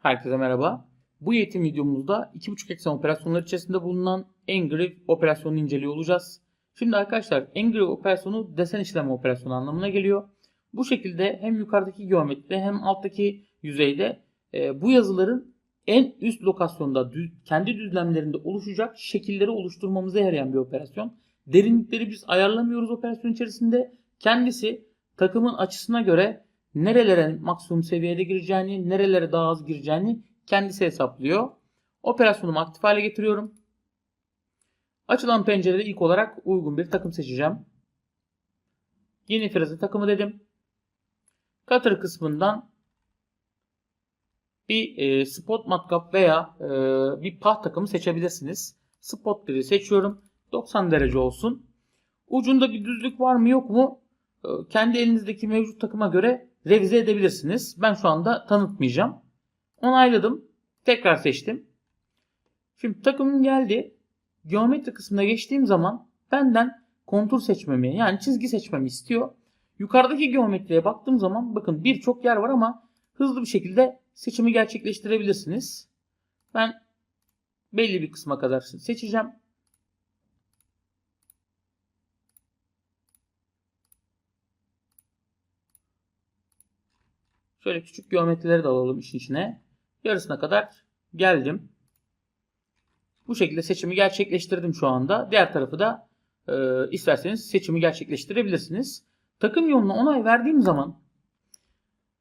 Herkese merhaba. Bu eğitim videomuzda 2.5 eksen operasyonlar içerisinde bulunan Engrive operasyonunu inceliyor olacağız. Şimdi arkadaşlar Engrive operasyonu desen işleme operasyonu anlamına geliyor. Bu şekilde hem yukarıdaki geometride hem alttaki yüzeyde e, bu yazıların en üst lokasyonda düz, kendi düzlemlerinde oluşacak şekilleri oluşturmamıza yarayan bir operasyon. Derinlikleri biz ayarlamıyoruz operasyon içerisinde. Kendisi takımın açısına göre nerelere maksimum seviyede gireceğini, nerelere daha az gireceğini kendisi hesaplıyor. Operasyonumu aktif hale getiriyorum. Açılan pencerede ilk olarak uygun bir takım seçeceğim. Yeni freze takımı dedim. Cutter kısmından bir e, spot matkap veya e, bir pah takımı seçebilirsiniz. Spot 1'i seçiyorum. 90 derece olsun. Ucunda bir düzlük var mı yok mu? E, kendi elinizdeki mevcut takıma göre revize edebilirsiniz. Ben şu anda tanıtmayacağım. Onayladım. Tekrar seçtim. Şimdi takımım geldi. Geometri kısmına geçtiğim zaman benden kontur seçmemi yani çizgi seçmemi istiyor. Yukarıdaki geometriye baktığım zaman bakın birçok yer var ama hızlı bir şekilde seçimi gerçekleştirebilirsiniz. Ben belli bir kısma kadar seçeceğim. Şöyle küçük geometrileri de alalım işin içine. Yarısına kadar geldim. Bu şekilde seçimi gerçekleştirdim şu anda. Diğer tarafı da e, isterseniz seçimi gerçekleştirebilirsiniz. Takım yoluna onay verdiğim zaman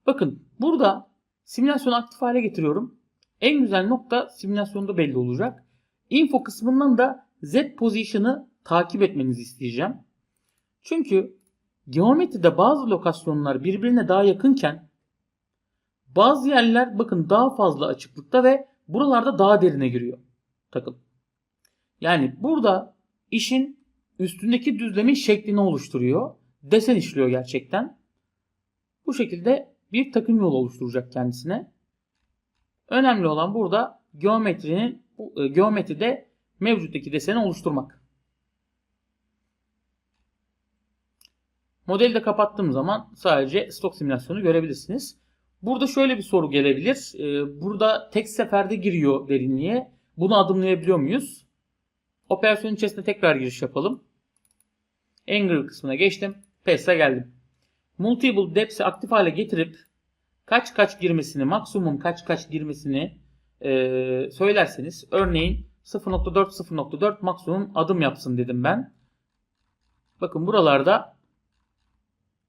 bakın burada simülasyonu aktif hale getiriyorum. En güzel nokta simülasyonda belli olacak. Info kısmından da Z position'ı takip etmenizi isteyeceğim. Çünkü geometride bazı lokasyonlar birbirine daha yakınken bazı yerler bakın daha fazla açıklıkta ve buralarda daha derine giriyor takım. Yani burada işin üstündeki düzlemin şeklini oluşturuyor. Desen işliyor gerçekten. Bu şekilde bir takım yolu oluşturacak kendisine. Önemli olan burada geometrinin e, geometride mevcuttaki deseni oluşturmak. Modeli de kapattığım zaman sadece stok simülasyonu görebilirsiniz. Burada şöyle bir soru gelebilir. Ee, burada tek seferde giriyor derinliğe. Bunu adımlayabiliyor muyuz? Operasyon içerisinde tekrar giriş yapalım. Angle kısmına geçtim. PES'e geldim. Multiple Depth'i aktif hale getirip kaç kaç girmesini, maksimum kaç kaç girmesini e, söylerseniz örneğin 0.4 0.4 maksimum adım yapsın dedim ben. Bakın buralarda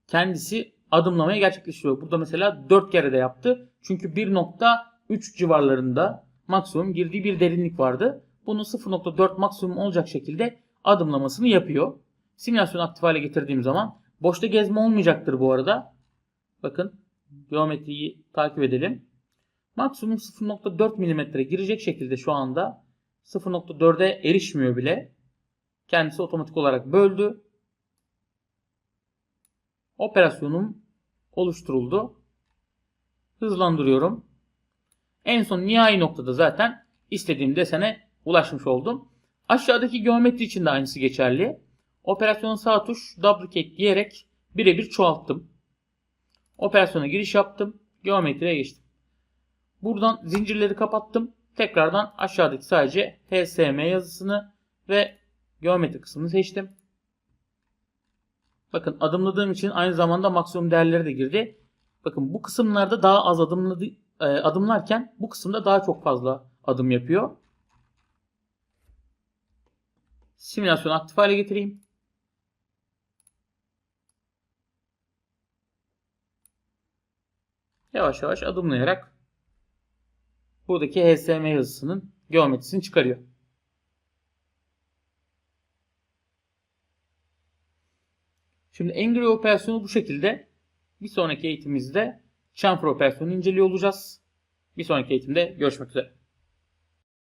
kendisi adımlamayı gerçekleştiriyor. Burada mesela 4 kere de yaptı. Çünkü 1.3 civarlarında maksimum girdiği bir derinlik vardı. Bunu 0.4 maksimum olacak şekilde adımlamasını yapıyor. Simülasyonu aktif hale getirdiğim zaman boşta gezme olmayacaktır bu arada. Bakın geometriyi takip edelim. Maksimum 0.4 mm girecek şekilde şu anda 0.4'e erişmiyor bile. Kendisi otomatik olarak böldü. Operasyonum oluşturuldu. Hızlandırıyorum. En son nihai noktada zaten istediğim desene ulaşmış oldum. Aşağıdaki geometri için de aynısı geçerli. Operasyon sağ tuş duplicate diyerek birebir çoğalttım. Operasyona giriş yaptım. Geometriye geçtim. Buradan zincirleri kapattım. Tekrardan aşağıdaki sadece HSM yazısını ve geometri kısmını seçtim. Bakın adımladığım için aynı zamanda maksimum değerleri de girdi. Bakın bu kısımlarda daha az adımladı, e, adımlarken bu kısımda daha çok fazla adım yapıyor. Simülasyonu aktif hale getireyim. Yavaş yavaş adımlayarak buradaki HSM yazısının geometrisini çıkarıyor. Şimdi Angry operasyonu bu şekilde. Bir sonraki eğitimimizde chamfer operasyonunu inceliyor olacağız. Bir sonraki eğitimde görüşmek üzere.